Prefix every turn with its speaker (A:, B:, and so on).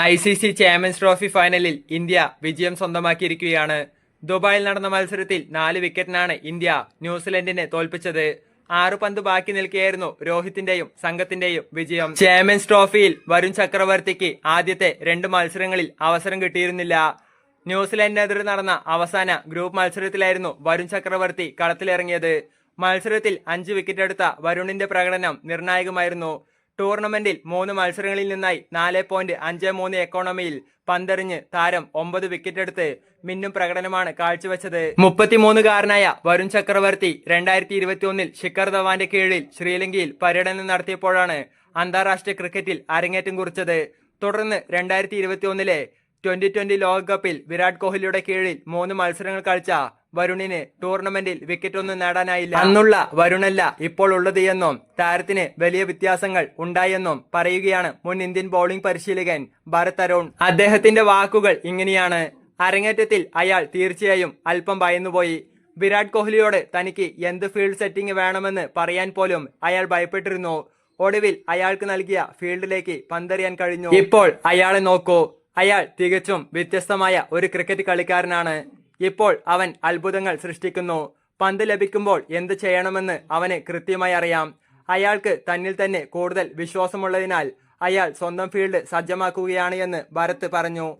A: I C C champions trophy ഫൈനലിൽ India വിജയം സ്വന്തമാക്കിയിരിക്കുകയാണ്. ദുബായിൽ നടന്ന മത്സരത്തിൽ നാല് വിക്കറ്റിനാണ് ഇന്ത്യ ന്യൂസിലൻഡിനെ തോൽപ്പിച്ചത്. ആറ് പന്ത് ബാക്കി നിൽക്കുകയായിരുന്നു രോഹിത്തിന്റെയും സംഘത്തിന്റെയും വിജയം. ചാമ്പ്യൻസ് ട്രോഫിയിൽ വരുൺ ചക്രവർത്തിക്ക് ആദ്യത്തെ രണ്ട് മത്സരങ്ങളിൽ അവസരം കിട്ടിയിരുന്നില്ല. ന്യൂസിലൻഡിനെതിരെ നടന്ന അവസാന ഗ്രൂപ്പ് മത്സരത്തിലായിരുന്നു വരുൺ ചക്രവർത്തി കളത്തിലിറങ്ങിയത്. മത്സരത്തിൽ അഞ്ച് വിക്കറ്റ് എടുത്ത വരുണിന്റെ പ്രകടനം നിർണായകമായിരുന്നു. ടൂർണമെന്റിൽ മൂന്ന് മത്സരങ്ങളിൽ നിന്നായി നാല് പോയിന്റ് അഞ്ച് മൂന്ന് എക്കോണമിയിൽ പന്തെറിഞ്ഞ് താരം ഒമ്പത് വിക്കറ്റ് എടുത്ത് മിന്നും പ്രകടനമാണ് കാഴ്ചവെച്ചത്. മുപ്പത്തിമൂന്നുകാരനായ വരുൺ ചക്രവർത്തി രണ്ടായിരത്തി ഇരുപത്തി ഒന്നിൽ ശിഖർ ധവാന്റെ കീഴിൽ ശ്രീലങ്കയിൽ പര്യടനം നടത്തിയപ്പോഴാണ് അന്താരാഷ്ട്ര ക്രിക്കറ്റിൽ അരങ്ങേറ്റം കുറിച്ചത്. തുടർന്ന് രണ്ടായിരത്തി ഇരുപത്തി ഒന്നിലെ ട്വന്റി ട്വന്റി ലോകകപ്പിൽ വിരാട് കോഹ്ലിയുടെ കീഴിൽ മൂന്ന് മത്സരങ്ങൾ കളിച്ച വരുണിന് ടൂർണമെന്റിൽ വിക്കറ്റ് ഒന്നും നേടാനായില്ല അന്നുള്ള വരുണല്ല ഇപ്പോൾ ഉള്ളത് എന്നും താരത്തിന് വലിയ വ്യത്യാസങ്ങൾ ഉണ്ടായെന്നും പറയുകയാണ് മുൻ ഇന്ത്യൻ ബൗളിംഗ് പരിശീലകൻ ഭരത് അരുൺ. അദ്ദേഹത്തിന്റെ വാക്കുകൾ ഇങ്ങനെയാണ്. അരങ്ങേറ്റത്തിൽ അയാൾ തീർച്ചയായും അല്പം ഭയന്നുപോയി. വിരാട് കോഹ്ലിയോട് തനിക്ക് എന്ത് ഫീൽഡ് സെറ്റിംഗ് വേണമെന്ന് പറയാൻ പോലും അയാൾ ഭയപ്പെട്ടിരുന്നു. ഒടുവിൽ അയാൾക്ക് നൽകിയ ഫീൽഡിലേക്ക് പന്തെറിയാൻ കഴിഞ്ഞു. ഇപ്പോൾ അയാളെ നോക്കൂ. അയാൾ തികച്ചും വ്യത്യസ്തമായ ഒരു ക്രിക്കറ്റ് കളിക്കാരനാണ്. ഇപ്പോൾ അവൻ അത്ഭുതങ്ങൾ സൃഷ്ടിക്കുന്നു. പന്ത് ലഭിക്കുമ്പോൾ എന്ത് ചെയ്യണമെന്ന് അവന് കൃത്യമായി അറിയാം. അയാൾക്ക് തന്നിൽ തന്നെ കൂടുതൽ വിശ്വാസമുള്ളതിനാൽ അയാൾ സ്വന്തം ഫീൽഡ് സജ്ജമാക്കുകയാണ് എന്ന് ഭരത് പറഞ്ഞു.